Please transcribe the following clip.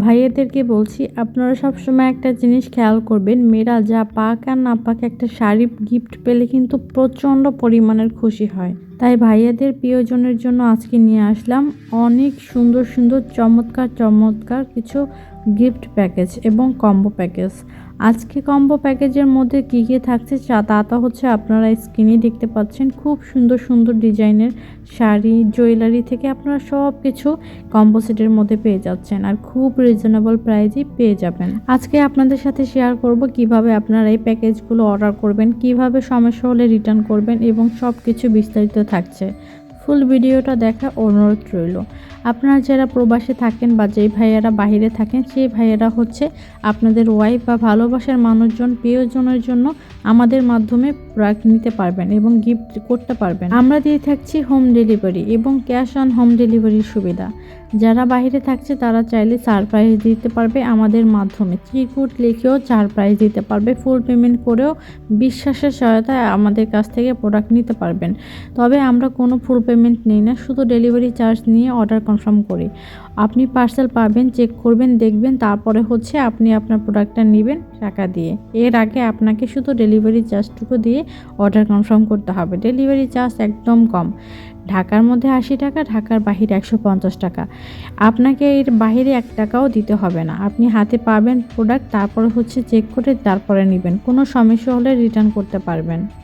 ভাইয়াদেরকে বলছি, আপনারা সবসময় একটা জিনিস খেয়াল করবেন, মেয়েরা যা পাক আর না পাক একটা শাড়ি গিফট পেলে কিন্তু প্রচণ্ড পরিমাণের খুশি হয়। তাই ভাইয়াদের প্রিয়জনের জন্য আজকে নিয়ে আসলাম অনেক সুন্দর সুন্দর চমৎকার চমৎকার কিছু গিফট প্যাকেজ এবং কম্বো প্যাকেজ আজকে কম্বো প্যাকেজের মধ্যে কী কী থাকছে তা তো হচ্ছে আপনারা স্ক্রিনে দেখতে পাচ্ছেন। খুব সুন্দর সুন্দর ডিজাইনের শাড়ি জুয়েলারি থেকে আপনারা সব কিছু কম্বো সেটের মধ্যে পেয়ে যাচ্ছেন আর খুব রিজনেবল প্রাইজেই পেয়ে যাবেন। আজকে আপনাদের সাথে শেয়ার করব কীভাবে আপনারা এই প্যাকেজগুলো অর্ডার করবেন, কীভাবে সমস্যা হলে রিটার্ন করবেন এবং সব কিছু বিস্তারিত থাকছে। ফুল ভিডিওটা দেখা অনুরোধ রইল। আপনারা যারা প্রবাসে থাকেন বা যেই ভাইয়ারা বাইরে থাকেন, সেই ভাইয়েরা হচ্ছে আপনাদের ওয়াইফ বা ভালোবাসার মানুষজন, প্রিয়জনের জন্য আমাদের মাধ্যমে প্রোডাক্ট নিতে পারবেন এবং গিফট করতে পারবেন। আমরা দিয়ে থাকছি হোম ডেলিভারি এবং ক্যাশ অন হোম ডেলিভারির সুবিধা। যারা বাইরে থাকছে, তারা চাইলে চার প্রাইস দিতে পারবে আমাদের মাধ্যমে। চিরকুট লিখেও চার প্রাইস দিতে পারবে ফুল পেমেন্ট করেও বিশ্বাসের সহায়তায় আমাদের কাছ থেকে প্রোডাক্ট নিতে পারবেন। তবে আমরা কোনো ফুল পেমেন্ট নিই না, শুধু ডেলিভারি চার্জ নিয়ে অর্ডার কনফার্ম করি। আপনি পার্সেল পাবেন, চেক করবেন, দেখবেন, তারপরে হচ্ছে আপনি আপনার প্রোডাক্টটা নেবেন টাকা দিয়ে। এর আগে আপনাকে শুধু ডেলিভারি চার্জটুকু দিয়ে অর্ডার কনফার্ম করতে হবে। ডেলিভারি চার্জ একদম কম। ঢাকার মধ্যে আশি টাকা, ঢাকার বাহিরে একশো পঞ্চাশ টাকা। আপনাকে এর বাইরে এক টাকাও দিতে হবে না। আপনি হাতে পাবেন প্রোডাক্ট, তারপরে হচ্ছে চেক করে তারপরে নেবেন। কোনো সমস্যা হলে রিটার্ন করতে পারবেন।